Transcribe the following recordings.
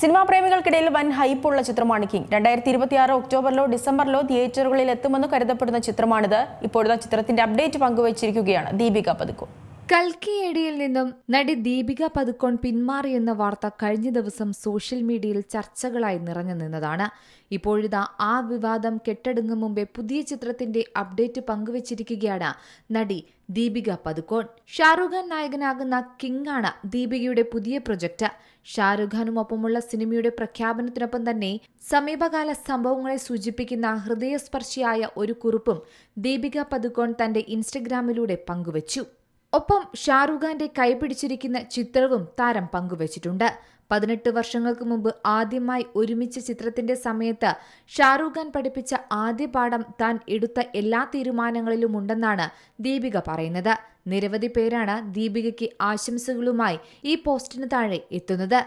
Cinema പ്രേമികൾക്കിടയിൽ വൻ ഹൈപ്പുള്ള ചിത്രമാണ് king. രണ്ടായിരത്തി ഇരുപത്തിയാറ് ഒക്ടോബറിലോ ഡിസംബറിലോ തിയേറ്ററുകളിൽ എത്തുമെന്ന് കരുതപ്പെടുന്ന ചിത്രമാണിത്. ഇപ്പോഴത്തെ ചിത്രത്തിന്റെ അപ്ഡേറ്റ് പങ്കുവച്ചിരിക്കുകയാണ് ദീപിക പതുക്കോ കൽക്കി എടിയിൽ നിന്നും നടി ദീപിക പതുക്കോൺ പിന്മാറിയെന്ന വാർത്ത കഴിഞ്ഞ ദിവസം സോഷ്യൽ മീഡിയയിൽ ചർച്ചകളായി നിറഞ്ഞു നിന്നതാണ്. ഇപ്പോഴിതാ ആ വിവാദം കെട്ടടങ്ങും മുമ്പേ പുതിയ ചിത്രത്തിന്റെ അപ്ഡേറ്റ് പങ്കുവച്ചിരിക്കുകയാണ് നടി ദീപിക പതുക്കോൺ ഷാറുഖ് ഖാൻ നായകനാകുന്ന കിങ് ആണ് ദീപികയുടെ പുതിയ പ്രൊജക്ട് ഷാറുഖ് ഖാനുമൊപ്പമുള്ള സിനിമയുടെ പ്രഖ്യാപനത്തിനൊപ്പം തന്നെ സമീപകാല സംഭവങ്ങളെ സൂചിപ്പിക്കുന്ന ഹൃദയസ്പർശിയായ ഒരു കുറിപ്പും ദീപിക പതുക്കോൺ തന്റെ ഇൻസ്റ്റഗ്രാമിലൂടെ പങ്കുവച്ചു. ഒപ്പം ഷാറുഖ് ഖാന്റെ കൈപിടിച്ചിരിക്കുന്ന ചിത്രവും താരം പങ്കുവച്ചിട്ടുണ്ട്. പതിനെട്ട് വർഷങ്ങൾക്ക് മുമ്പ് ആദ്യമായി ഒരുമിച്ച ചിത്രത്തിന്റെ സമയത്ത് ഷാറുഖ് ഖാൻ പഠിപ്പിച്ച ആദ്യ പാഠം താൻ എടുത്ത എല്ലാ തീരുമാനങ്ങളിലും ഉണ്ടെന്നാണ് ദീപിക പറയുന്നത്. നിരവധി പേരാണ് ദീപികയ്ക്ക് ആശംസകളുമായി ഈ പോസ്റ്റിന് താഴെ എത്തുന്നത്.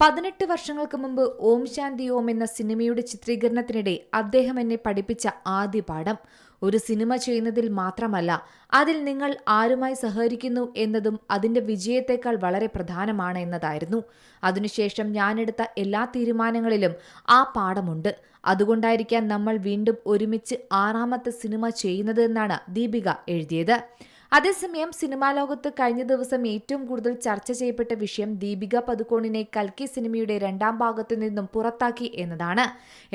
പതിനെട്ട് വർഷങ്ങൾക്ക് മുമ്പ് ഓം ശാന്തി ഓം എന്ന സിനിമയുടെ ചിത്രീകരണത്തിനിടെ അദ്ദേഹം എന്നെ പഠിപ്പിച്ച ആദ്യ പാഠം. ഒരു സിനിമ ചെയ്യുന്നതിൽ മാത്രമല്ല അതിൽ നിങ്ങൾ ആരുമായി സഹകരിക്കുന്നു എന്നതും അതിന്റെ വിജയത്തെക്കാൾ വളരെ പ്രധാനമാണ് എന്നതായിരുന്നു. അതിനുശേഷം ഞാനെടുത്ത എല്ലാ തീരുമാനങ്ങളിലും ആ പാഠമുണ്ട്. അതുകൊണ്ടായിരിക്കാം നമ്മൾ വീണ്ടും ഒരുമിച്ച് ആറാമത്തെ സിനിമ ചെയ്യുന്നത് എന്നാണ് ദീപിക എഴുതിയത്. അതേസമയം സിനിമാ ലോകത്ത് കഴിഞ്ഞ ദിവസം ഏറ്റവും കൂടുതൽ ചർച്ച ചെയ്യപ്പെട്ട വിഷയം ദീപിക പതുക്കോണിനെ കൽക്കി സിനിമയുടെ രണ്ടാം ഭാഗത്തു നിന്നും പുറത്താക്കി എന്നതാണ്.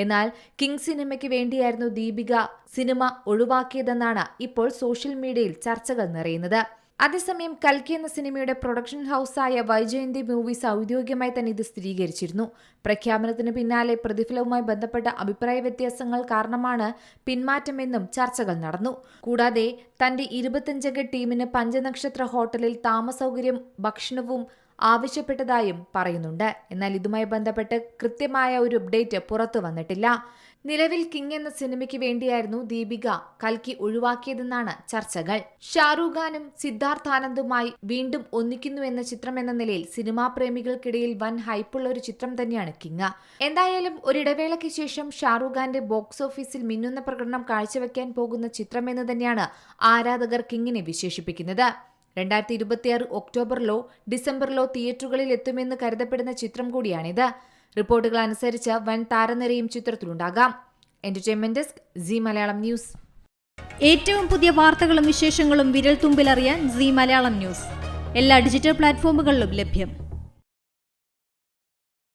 എന്നാൽ കിങ് സിനിമയ്ക്ക് വേണ്ടിയായിരുന്നു ദീപിക സിനിമ ഒഴിവാക്കിയതെന്നാണ് ഇപ്പോൾ സോഷ്യൽ മീഡിയയിൽ ചർച്ചകൾ നിറയുന്നത്. അതേസമയം കൽക്കി എന്ന സിനിമയുടെ പ്രൊഡക്ഷൻ ഹൗസായ വൈജയന്തി മൂവീസ് ഔദ്യോഗികമായി തന്നെ ഇത് സ്ഥിരീകരിച്ചിരുന്നു. പ്രഖ്യാപനത്തിന് പിന്നാലെ പ്രതിഫലവുമായി ബന്ധപ്പെട്ട അഭിപ്രായ വ്യത്യാസങ്ങൾ കാരണമാണ് പിന്മാറ്റമെന്നും ചർച്ചകൾ നടന്നു. കൂടാതെ തന്റെ ഇരുപത്തിയഞ്ചക ടീമിന് പഞ്ചനക്ഷത്ര ഹോട്ടലിൽ താമസൗകര്യം ഭക്ഷണവും ആവശ്യപ്പെട്ടതായും പറയുന്നുണ്ട്. എന്നാൽ ഇതുമായി ബന്ധപ്പെട്ട് കൃത്യമായ ഒരു അപ്ഡേറ്റ് പുറത്തു വന്നിട്ടില്ല. നിലവിൽ കിങ് എന്ന സിനിമയ്ക്ക് വേണ്ടിയായിരുന്നു ദീപിക കൽക്കി ഒഴിവാക്കിയതെന്നാണ് ചർച്ചകൾ. ഷാറൂഖ് ഖാനും സിദ്ധാർത്ഥ് ആനന്ദുമായി വീണ്ടും ഒന്നിക്കുന്നു എന്ന ചിത്രം എന്ന നിലയിൽ സിനിമാ പ്രേമികൾക്കിടയിൽ വൻ ഹൈപ്പുള്ള ഒരു ചിത്രം തന്നെയാണ് കിങ്. എന്തായാലും ഒരിടവേളയ്ക്ക് ശേഷം ഷാറൂഖ് ഖാന്റെ ബോക്സ് ഓഫീസിൽ മിന്നുന്ന പ്രകടനം കാഴ്ചവെക്കാൻ പോകുന്ന ചിത്രമെന്ന് തന്നെയാണ് ആരാധകർ കിങ്ങിനെ വിശേഷിപ്പിക്കുന്നത്. രണ്ടായിരത്തി ഇരുപത്തിയാറ് ഒക്ടോബറിലോ ഡിസംബറിലോ തിയേറ്ററുകളിൽ എത്തുമെന്ന് കരുതപ്പെടുന്ന ചിത്രം കൂടിയാണിത്. റിപ്പോർട്ടുകൾ അനുസരിച്ച് വൻ താരനിരയും ചിത്രത്തിലുണ്ടാകാം. Entertainment desk Zee Malayalam news. ഏറ്റവും പുതിയ വാർത്തകളും വിശേഷങ്ങളും വിരൽ തുമ്പിലറിയാൻ സി മലയാളം ന്യൂസ്. എല്ലാ ഡിജിറ്റൽ പ്ലാറ്റ്ഫോമുകളിലും ലഭ്യം.